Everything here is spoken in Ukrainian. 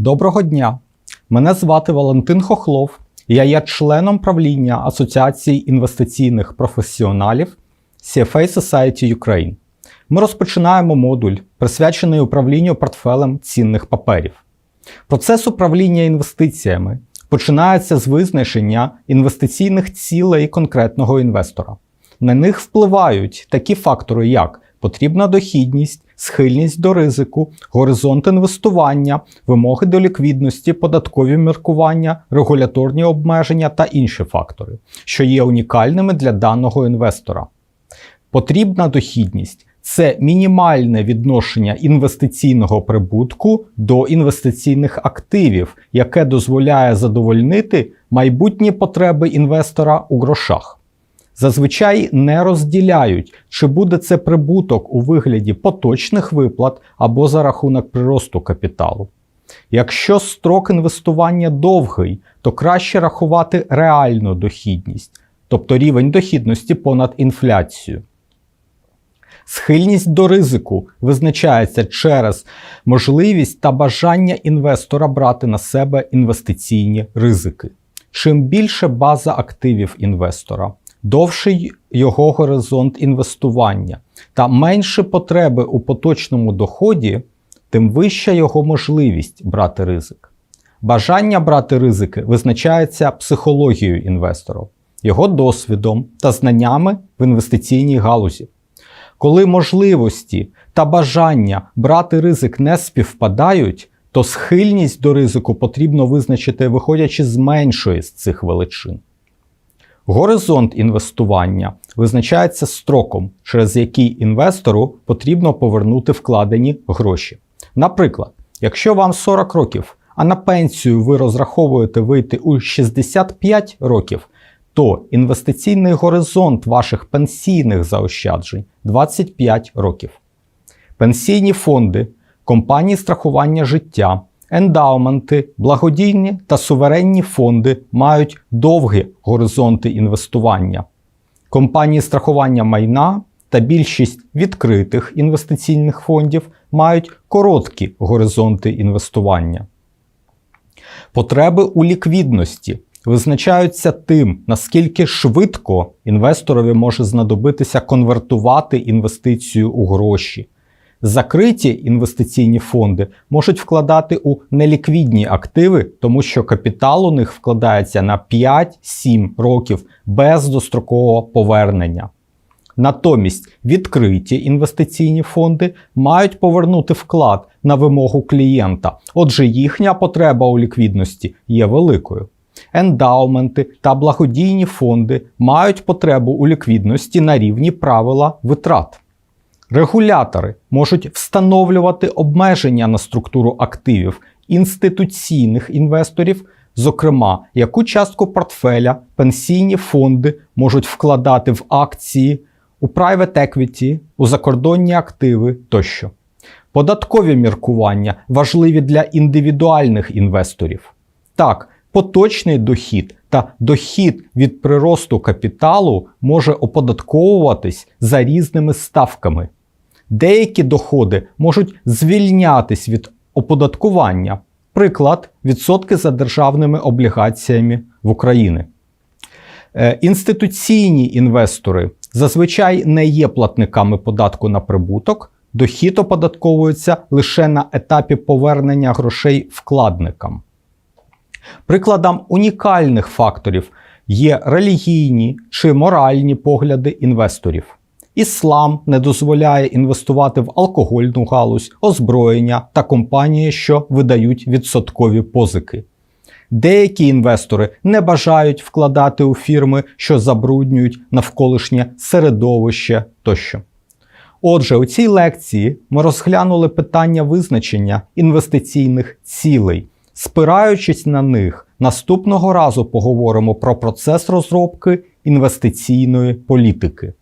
Доброго дня! Мене звати Валентин Хохлов. Я є членом правління Асоціації інвестиційних професіоналів CFA Society Ukraine. Ми розпочинаємо модуль, присвячений управлінню портфелем цінних паперів. Процес управління інвестиціями починається з визначення інвестиційних цілей конкретного інвестора. На них впливають такі фактори, як потрібна дохідність, схильність до ризику, горизонт інвестування, вимоги до ліквідності, податкові міркування, регуляторні обмеження та інші фактори, що є унікальними для даного інвестора. Потрібна дохідність це мінімальне відношення інвестиційного прибутку до інвестиційних активів, яке дозволяє задовольнити майбутні потреби інвестора у грошах. Зазвичай не розділяють, чи буде це прибуток у вигляді поточних виплат або за рахунок приросту капіталу. Якщо строк інвестування довгий, то краще рахувати реальну дохідність, тобто рівень дохідності понад інфляцію. Схильність до ризику визначається через можливість та бажання інвестора брати на себе інвестиційні ризики. Чим більше база активів інвестора, довший його горизонт інвестування та менше потреби у поточному доході, тим вища його можливість брати ризик. Бажання брати ризики визначається психологією інвестора, його досвідом та знаннями в інвестиційній галузі. Коли можливості та бажання брати ризик не співпадають, то схильність до ризику потрібно визначити, виходячи з меншої з цих величин. Горизонт інвестування визначається строком, через який інвестору потрібно повернути вкладені гроші. Наприклад, якщо вам 40 років, а на пенсію ви розраховуєте вийти у 65 років, то інвестиційний горизонт ваших пенсійних заощаджень 25 років. Пенсійні фонди, компанії страхування життя, ендаументи, благодійні та суверенні фонди мають довгі горизонти інвестування. Компанії страхування майна та більшість відкритих інвестиційних фондів мають короткі горизонти інвестування. Потреби у ліквідності визначаються тим, наскільки швидко інвесторові може знадобитися конвертувати інвестицію у гроші. Закриті інвестиційні фонди можуть вкладати у неліквідні активи, тому що капітал у них вкладається на 5-7 років без дострокового повернення. Натомість відкриті інвестиційні фонди мають повернути вклад на вимогу клієнта, отже, їхня потреба у ліквідності є великою. Ендаументи та благодійні фонди мають потребу у ліквідності на рівні правила витрат. Регулятори можуть встановлювати обмеження на структуру активів інституційних інвесторів, зокрема, яку частку портфеля пенсійні фонди можуть вкладати в акції, у private equity, у закордонні активи тощо. Податкові міркування важливі для індивідуальних інвесторів. Так, поточний дохід та дохід від приросту капіталу може оподатковуватись за різними ставками. Деякі доходи можуть звільнятись від оподаткування, приклад відсотки за державними облігаціями в Україні. Е, інституційні інвестори зазвичай не є платниками податку на прибуток, дохід оподатковується лише на етапі повернення грошей вкладникам. Прикладом унікальних факторів є релігійні чи моральні погляди інвесторів. Іслам не дозволяє інвестувати в алкогольну галузь, озброєння та компанії, що видають відсоткові позики. Деякі інвестори не бажають вкладати у фірми, що забруднюють навколишнє середовище тощо. Отже, у цій лекції ми розглянули питання визначення інвестиційних цілей. Спираючись на них, наступного разу поговоримо про процес розробки інвестиційної політики.